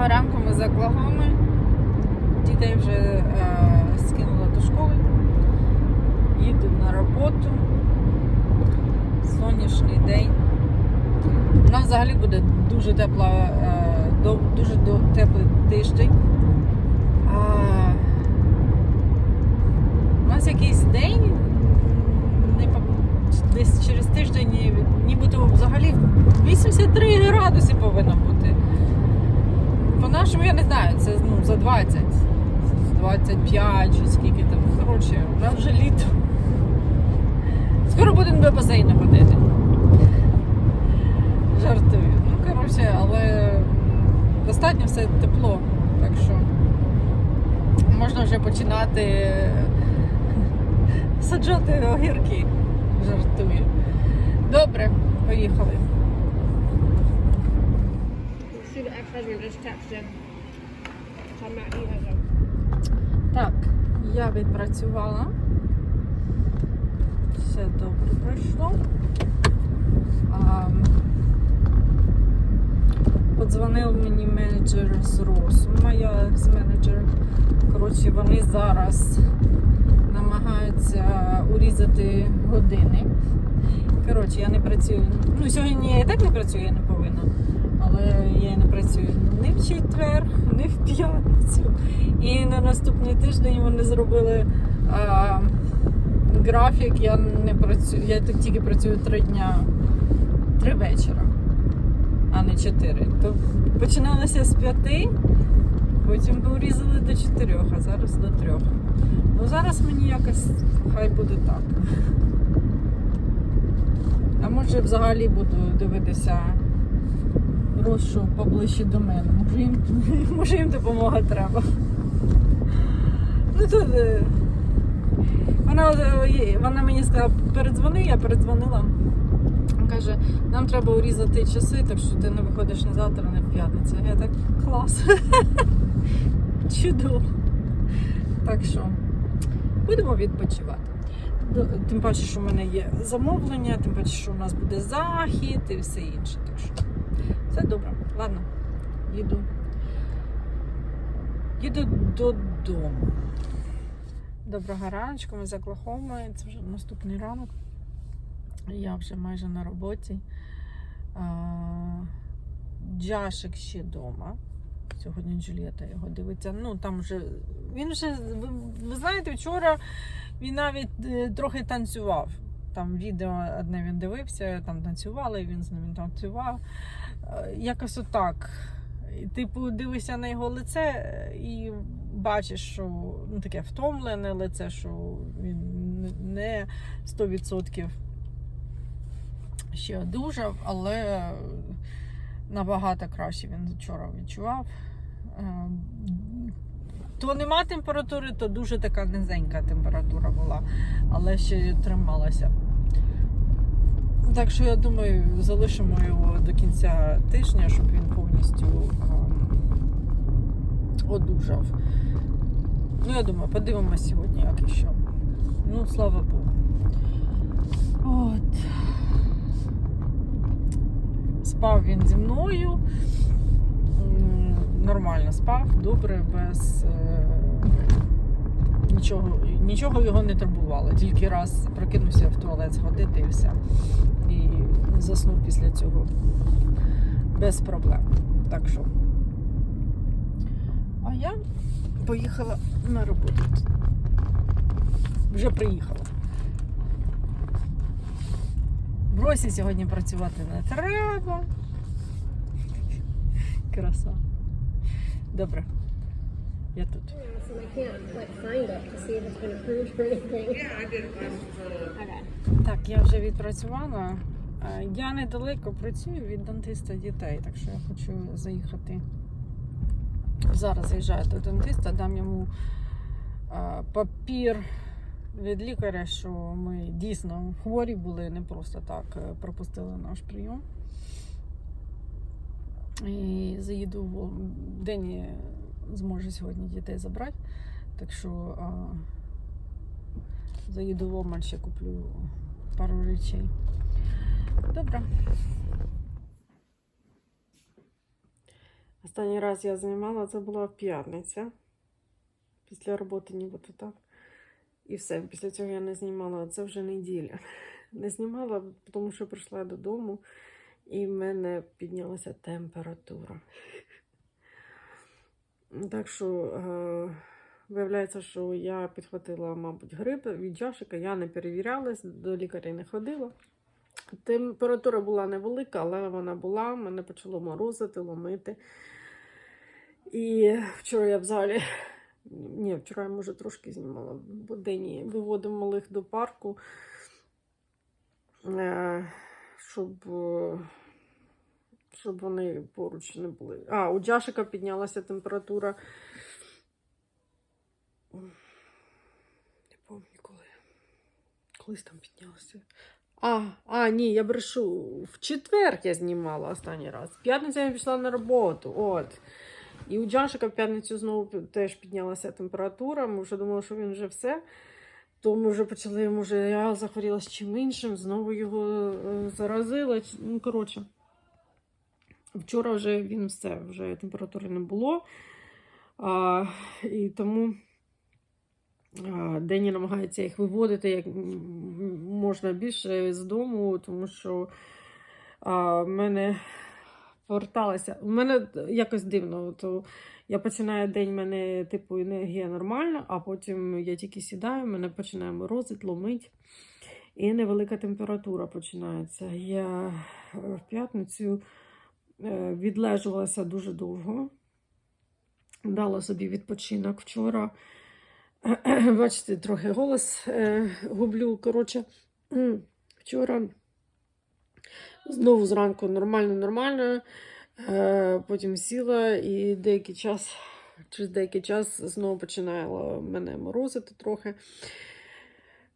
Доброго ранку, ми з Оклахоми. Дітей вже е, скинула до школи. Їду на роботу. Сонячний день. У нас взагалі буде дуже тепла, е, дуже теплий тиждень. А, у нас якийсь день, десь через тиждень, нібито взагалі 83 градуси повинно бути. По-нашому я не знаю, це ну, за 20, 25 чи скільки там. Коротше, у нас вже літо. Скоро будемо до басейну ходити. Жартую. Ну, коротше, але достатньо все тепло. Так що можна вже починати саджати огірки. Жартую. Добре, поїхали. Either. Так, я відпрацювала. Все добре пройшло. А, подзвонив мені менеджер з РОСу, моя з менеджер. Коротше, вони зараз намагаються урізати години. Коротше, я не працюю. Ну, сьогодні я і так не працюю, я не повинна. Я не працюю ні в четвер, ні в п'ятницю. І на наступний тиждень вони зробили а, графік. Я не працюю. Я тут тільки працюю три дня, три вечора, а не чотири. То починалося з п'яти, потім урізали до чотирьох, а зараз до трьох. Ну зараз мені якось хай буде так. А може взагалі буду дивитися розшу поближче до мене. Може їм, може їм допомога треба. Ну тут е, вона, е, вона мені сказала, передзвони, я передзвонила. Каже, нам треба урізати часи, так що ти не виходиш не завтра, не в п'ятницю. Я так клас. Чудово. Так що будемо відпочивати. Тим паче, що в мене є замовлення, тим паче, що у нас буде захід і все інше. Так що все добре. Ладно, їду. Їду додому. Доброго раночку, ми з Оклахоми. Це вже наступний ранок. Я вже майже на роботі. Джашик ще вдома. Сьогодні Джулієта його дивиться. Ну там вже він вже, ви, ви знаєте, вчора він навіть е, трохи танцював. Там відео одне він дивився, там танцювали, він з ним танцював. Е, Якось отак. Типу, дивишся на його лице е, і бачиш, що ну, таке втомлене лице, що він не 100% ще одужав, але набагато краще він вчора відчував. То нема температури, то дуже така низенька температура була, але ще трималася. Так що я думаю, залишимо його до кінця тижня, щоб він повністю ем, одужав. Ну, я думаю, подивимося сьогодні, як і що. Ну, слава Богу. От. Спав він зі мною. Нормально спав, добре, без е, нічого, нічого його не турбувало. Тільки раз прокинувся в туалет сходити і все. І заснув після цього без проблем. Так що. А я поїхала на роботу. Вже приїхала. В Росі сьогодні працювати не треба. Краса. Добре. Я тут. Так, я вже відпрацювала. Е, Я недалеко працюю від дантиста дітей, так що я хочу заїхати. Зараз заїжджаю до дантиста, дам йому е, папір від лікаря, що ми дійсно хворі були, не просто так е, пропустили наш прийом. І заїду в день зможу сьогодні дітей забрати. Так що а, заїду в Омаль, ще куплю пару речей. Добре. Останній раз я знімала, це була п'ятниця. Після роботи нібито так. І все. Після цього я не знімала. Це вже неділя. Не знімала, тому що прийшла додому, і в мене піднялася температура. Так що, е, виявляється, що я підхватила, мабуть, грип від Джашика. Я не перевірялась, до лікаря не ходила. Температура була невелика, але вона була, мене почало морозити, ломити. І вчора я взагалі, ні, вчора я може трошки знімала, бо день виводив малих до парку, е, щоб, е, щоб вони поруч не були. А, у Джашика піднялася температура. Не пам'ятаю коли. Колись там піднялася. А, а, ні, я брешу. В четвер я знімала останній раз. В п'ятницю я пішла на роботу. От. І у Джашика в п'ятницю знову теж піднялася температура. Ми вже думали, що він вже все. То ми вже почали, може, я захворіла з чим іншим, знову його е, заразила. Ну, коротше. Вчора вже він все, вже температури не було. А, і тому а, Дені намагається їх виводити як можна більше з дому, тому що а, в мене поверталася. У мене якось дивно. То я починаю день, в мене типу енергія нормальна, а потім я тільки сідаю, мене починає морозити, ломить. І невелика температура починається. Я в п'ятницю відлежувалася дуже довго. Дала собі відпочинок вчора. Бачите, трохи голос е, гублю. Коротше, вчора знову зранку нормально, нормально. Е, потім сіла і деякий час, через деякий час знову починало мене морозити трохи.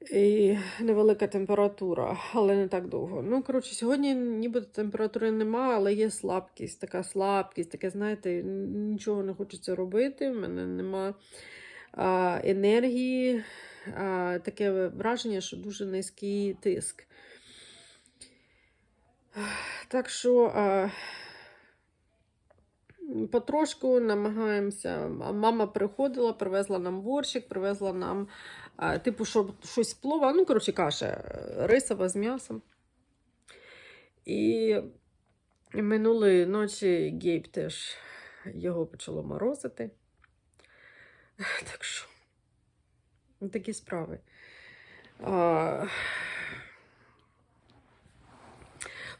І невелика температура, але не так довго. Ну, коротше, сьогодні ніби температури немає, але є слабкість, така слабкість, таке, знаєте, нічого не хочеться робити. в мене нема а, енергії, а, таке враження, що дуже низький тиск. Так що а, потрошку намагаємося. Мама приходила, привезла нам борщик, привезла нам, типу, щоб щось плова. Ну, коротше, каша е, рисова з м'ясом. І минулої ночі Гейб теж його почало морозити. Так що, такі справи. А,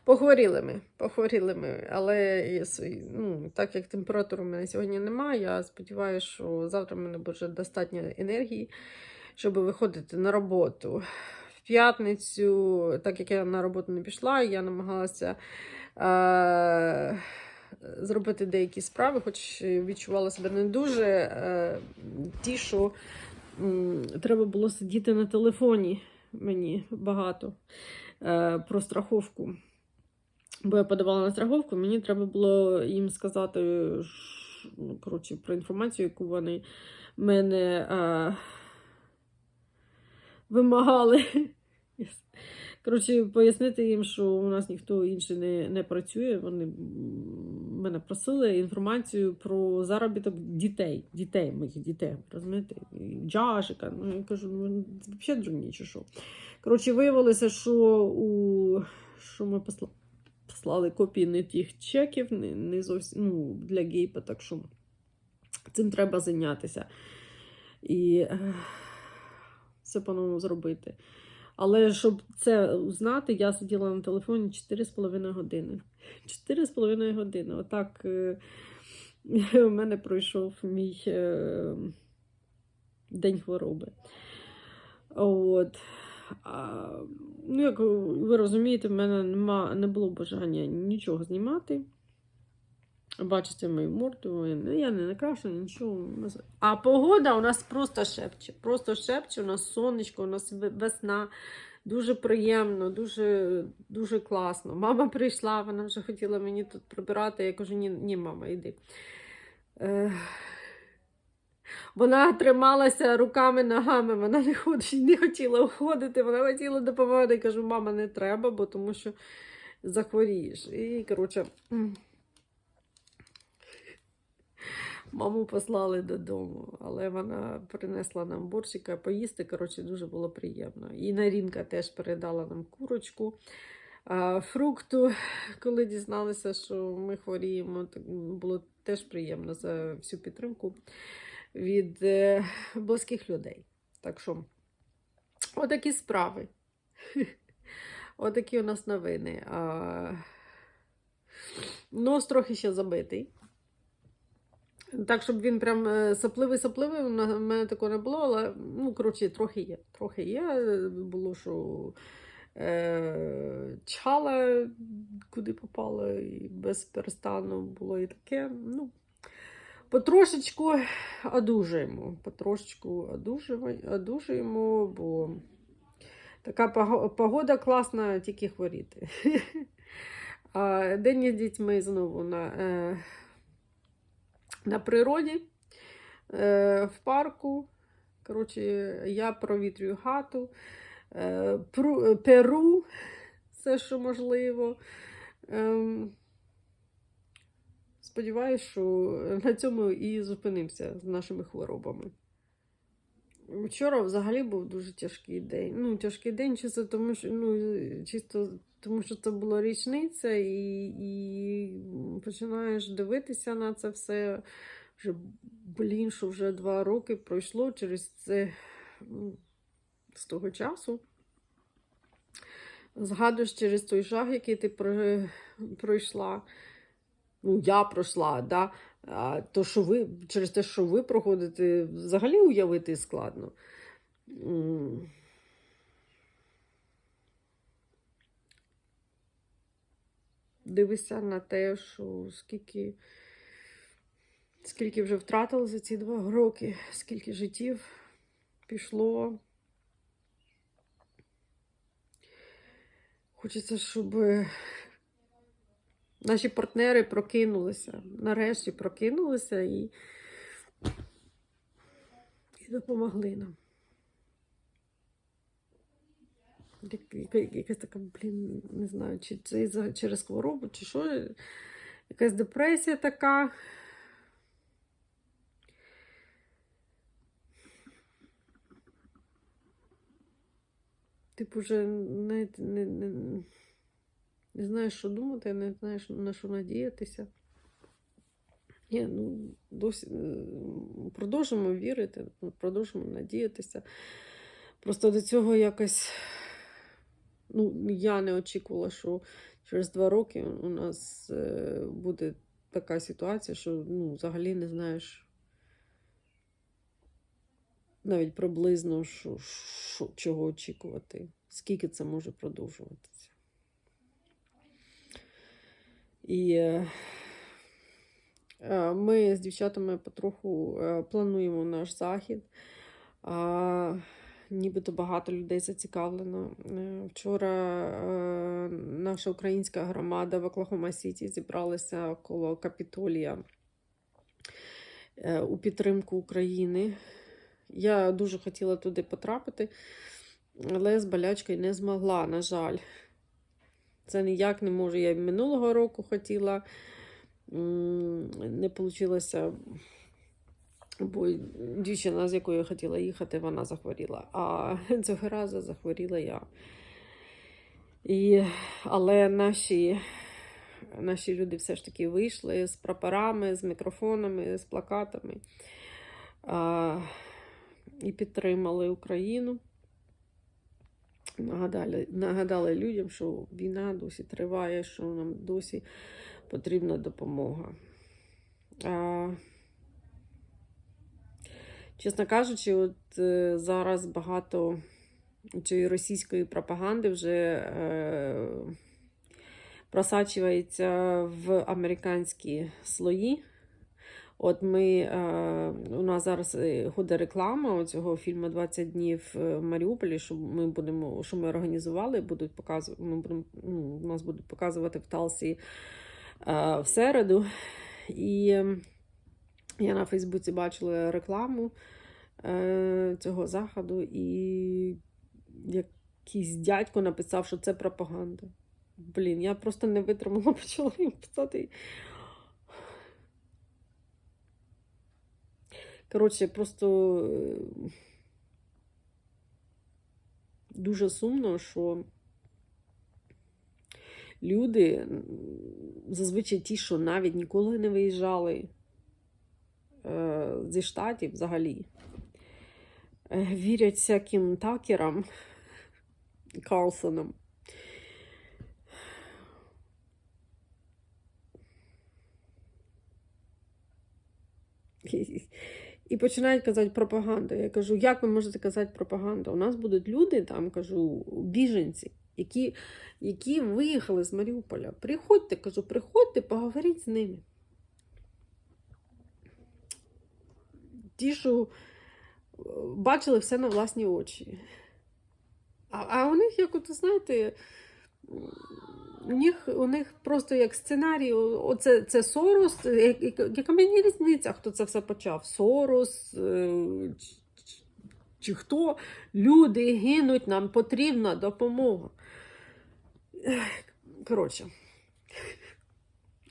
Похворіли ми, похворіли ми, але ну, так як температури в мене сьогодні немає, я сподіваюся, що завтра в мене буде достатньо енергії, щоб виходити на роботу. В п'ятницю, так як я на роботу не пішла, я намагалася е- зробити деякі справи, хоч відчувала себе не дуже. Е- ті, що треба було сидіти на телефоні мені багато е- про страховку. Бо я подавала на страховку, мені треба було їм сказати ну, коротше, про інформацію, яку вони мене а, вимагали. Коротше, пояснити їм, що у нас ніхто інший не, не працює. Вони мене просили інформацію про заробіток дітей, дітей, моїх дітей, розумієте? Джашика. Ну, я кажу, ну взагалі дурні чи що. Коротше, виявилося, що у що ми посла- послали копії не тих чеків, не, не зовсім ну, для гейпа, так що цим треба зайнятися. І все по-новому зробити. Але щоб це узнати, я сиділа на телефоні 4,5 години. 4,5 години. Отак е, у мене пройшов мій е, день хвороби. От. А, ну, як ви розумієте, в мене нема, не було бажання нічого знімати. Бачите мою морду, я не накрашена, нічого. А погода у нас просто шепче. Просто шепче, у нас сонечко, у нас весна. Дуже приємно, дуже, дуже класно. Мама прийшла, вона вже хотіла мені тут прибирати. Я кажу, ні, ні мама, йди. Е, Вона трималася руками, ногами, вона не, ходить, не хотіла уходити, вона хотіла допомагати. Я кажу, мама, не треба, бо тому що захворієш. І, коротше, Маму послали додому, але вона принесла нам борщика поїсти. Коротше, дуже було приємно. І Нарінка теж передала нам курочку. Фрукту, коли дізналися, що ми хворіємо, було теж приємно за всю підтримку від е, близьких людей. Так що, отакі справи. Отакі у нас новини. Нос трохи ще забитий. Так, щоб він прям сапливий-сапливий, у в мене такого не було, але ну, коротше, трохи є. Трохи є. Було, що е, чала куди попала, і без перестану було і таке. Ну, потрошечку одужуємо. Потрошечку одужуємо, бо така погода класна, тільки хворіти. День з дітьми знову на, е, на природі, е, в парку. Коротше, я провітрюю хату, е, перу все, що можливо. Ем, сподіваюсь, що на цьому і зупинимося з нашими хворобами. Вчора взагалі був дуже тяжкий день. Ну, тяжкий день чисто тому, що ну, чисто тому, що це була річниця, і, і починаєш дивитися на це все. Вже, блін, що вже два роки пройшло через це ну, з того часу. Згадуєш через той жах, який ти пройшла. Ну, я пройшла, да? а то, що ви, через те, що ви проходите, взагалі уявити складно. Дивишся на те, що скільки, скільки вже втратили за ці два роки, скільки життів пішло. Хочеться, щоб наші партнери прокинулися, нарешті прокинулися і, і допомогли нам. Як- яка- Якась така, блін, не знаю, чи це через хворобу, чи що. Якась депресія така. Типу, вже навіть не, не, не знаєш, що думати, не знаєш, на що надіятися. Ні, ну, досі продовжимо вірити, продовжимо надіятися. Просто до цього якось ну, я не очікувала, що через два роки у нас е, буде така ситуація, що ну, взагалі не знаєш навіть приблизно, що, що, чого очікувати, скільки це може продовжуватися. І е, е, ми з дівчатами потроху плануємо наш захід. Нібито багато людей зацікавлено. Е, Вчора е, наша українська громада в Оклахома Сіті зібралася коло Капітолія е, у підтримку України. Я дуже хотіла туди потрапити, але з болячкою не змогла, на жаль. Це ніяк не можу. Я минулого року хотіла, не вийшло, бо дівчина, з якою я хотіла їхати, вона захворіла. А цього разу захворіла я. І, але наші, наші люди все ж таки вийшли з прапорами, з мікрофонами, з плакатами а, і підтримали Україну. Нагадали, нагадали людям, що війна досі триває, що нам досі потрібна допомога. А, чесно кажучи, от е, зараз багато цієї російської пропаганди вже е, просачується в американські слої. От ми, е, у нас зараз е, ходить реклама цього фільму 20 днів в Маріуполі, що ми будемо, що ми організували, будуть показувати, ми будемо, ну, нас будуть показувати в Талсі е, в середу. І я на Фейсбуці бачила рекламу е, цього заходу, і якийсь дядько написав, що це пропаганда. Блін, я просто не витримала, почала їм писати. Коротше, просто е, дуже сумно, що люди, зазвичай ті, що навіть ніколи не виїжджали зі штатів взагалі, е, вірять всяким такерам Карлсонам. І, і починають казати пропаганду. Я кажу, як ви можете казати пропаганду? У нас будуть люди, там кажу, біженці, які, які виїхали з Маріуполя. Приходьте, кажу, приходьте, поговоріть з ними. Ті, що е, бачили все на власні очі. А, а у них, як от, знаєте, у них, у них просто як сценарій, оце це Сорос. я- я- Яка мені різниця, хто це все почав? Сорос е, чи, чи- хто? Люди гинуть, нам потрібна допомога. Коротше,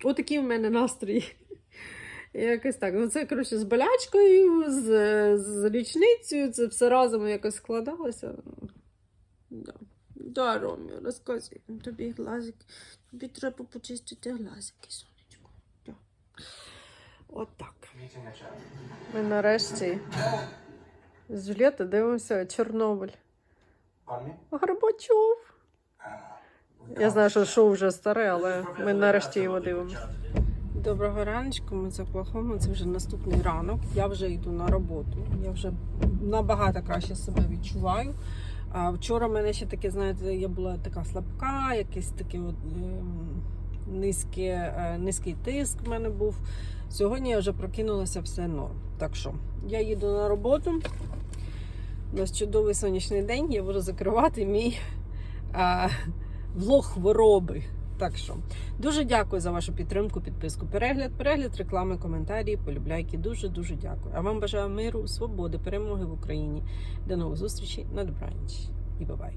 отакі в мене настрої. Якось так. Ну, це, коротше, з болячкою, з, з річницею, це все разом якось складалося. Да. Да, Ромі, розказуй. Тобі глазики. Тобі треба почистити глазики, сонечко. Да. От так. Ми нарешті з Жулєти дивимося Чорнобиль. Горбачов. Я знаю, що шоу вже старе, але ми нарешті його дивимося. Доброго раночку, ми з Оклахоми. Це вже наступний ранок. Я вже йду на роботу. Я вже набагато краще себе відчуваю. А вчора мене ще таке, знаєте, я була така слабка, якийсь такий от, ем, низьке, е, низький тиск в мене був. Сьогодні я вже прокинулася все норм. Так що я їду на роботу. У нас чудовий сонячний день. Я буду закривати мій е, влог хвороби. Так що дуже дякую за вашу підтримку, підписку, перегляд, перегляд, реклами, коментарі, полюбляйки. Дуже дуже дякую. А вам бажаю миру, свободи, перемоги в Україні. До нових зустрічей на добраніч і бабай.